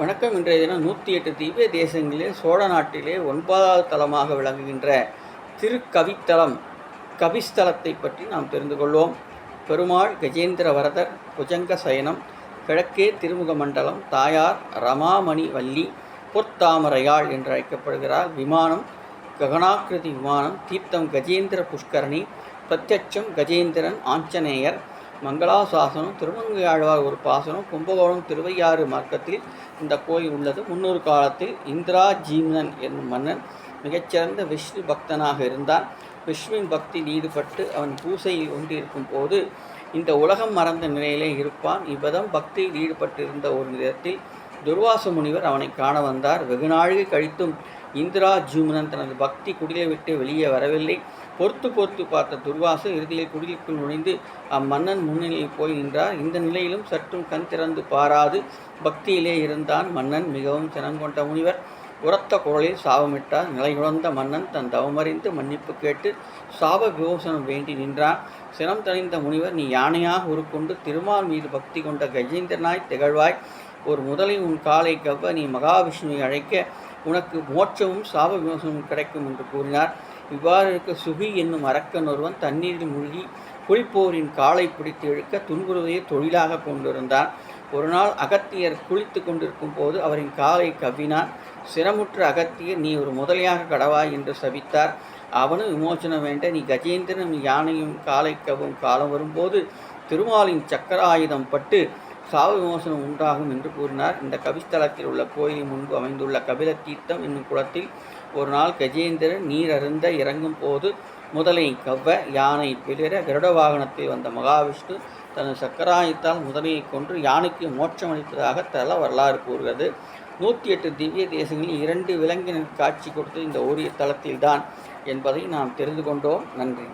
வணக்கம் இன்றைய தினம் நூற்றி எட்டு திவ்ய தேசங்களிலே சோழ நாட்டிலே ஒன்பதாவது தலமாக விளங்குகின்ற திருக்கவித்தலம் கவிஸ்தலத்தை பற்றி நாம் தெரிந்து கொள்வோம். பெருமாள் கஜேந்திர வரதர் புஜங்க சயனம் கிழக்கே திருமுக மண்டலம் தாயார் ரமாமணி வள்ளி பொத்தாமரையாள் என்று அழைக்கப்படுகிறார். விமானம் ககனாக்கிருதி விமானம் தீர்த்தம் கஜேந்திர புஷ்கரணி பிரத்யட்சம் கஜேந்திரன் ஆஞ்சநேயர் மங்களாசாசனம் திருமங்கையாழ்வார் ஒரு பாசனம் கும்பகோணம் திருவையாறு மார்க்கத்தில் இந்த கோயில் உள்ளது. முன்னொரு காலத்தில் இந்திரா ஜீவனன் என்னும் மன்னன் மிகச்சிறந்த விஷ்ணு பக்தனாக இருந்தான். விஷ்ணுவின் பக்தியில் ஈடுபட்டு அவன் பூசையில் ஒன்றிருக்கும் போது இந்த உலகம் மறந்த நிலையிலே இருப்பான். இவ்விதம் பக்தியில் ஈடுபட்டிருந்த ஒரு நேரத்தில் துர்வாச முனிவர் அவனை காண வந்தார். வெகுநாழிகை கழித்தும் இந்திரா ஜூமனன் தனது பக்தி குடிலை விட்டு வெளியே வரவில்லை. பொறுத்து பொறுத்து பார்த்த துர்வாசு இறுதியில் குடிலுக்குள் நுழைந்து அம்மன்னன் முன்னிலையில் போய் நின்றார். இந்த நிலையிலும் சற்றும் கண் திறந்து பாராது. பக்தியிலே இருந்தான் மன்னன் மிகவும் சினங்கொண்ட முனிவர். உரத்த குரலில் சாபமிட்டார். நிலையுணர்ந்த மன்னன் தன் தவமறிந்து மன்னிப்பு கேட்டு சாப விமோசனம் வேண்டி நின்றான். சினம் தணிந்த முனிவர் நீ யானையாக உருக்கொண்டு திருமால் மீது பக்தி கொண்ட கஜேந்திரனாய் திகழ்வாய். ஒரு முதலில் உன் காலை கவ்வ நீ மகாவிஷ்ணுவை அழைக்க உனக்கு மோட்சமும் சாப விமோசமும் கிடைக்கும் என்று கூறினார். இவ்வாறு இருக்க சுகி என்னும் அரக்கன் ஒருவன் தண்ணீரில் மூழ்கி குளிப்போரின் காலை பிடித்து இழுக்க துன்புறுவதையே தொழிலாக கொண்டிருந்தான். ஒரு நாள் அகத்தியர் குளித்து கொண்டிருக்கும் போது அவரின் காலை கவ்வினான். சிரமுற்ற அகத்தியர் நீ ஒரு முதலையாக கடவாய் என்று சபித்தார். அவனும் விமோசனம் வேண்ட நீ கஜேந்திரனும் யானையும் காலை கவும் காலம் வரும்போது திருமாலின் சக்கராயுதம் பட்டு சாவு விமோசனம் உண்டாகும் என்று கூறினார். இந்த கவிஸ்தலத்தில் உள்ள கோயிலின் முன்பு அமைந்துள்ள கபில தீர்த்தம் என்னும் குளத்தில் ஒரு நாள் கஜேந்திரன் நீர் அருந்த இறங்கும் போது முதலை கவ்வ யானை பிளிர கருட வாகனத்தில் வந்த மகாவிஷ்ணு தனது சக்கராயத்தால் முதலையை கொன்று யானைக்கு மோட்சம் அளித்ததாக தல வரலாறு கூறுகிறது. நூற்றி எட்டு திவ்ய தேசங்களில் இரண்டு விலங்கினர் காட்சி கொடுத்து இந்த ஓரிய தலத்தில்தான் என்பதை நாம் தெரிந்து கொண்டோம். நன்றி.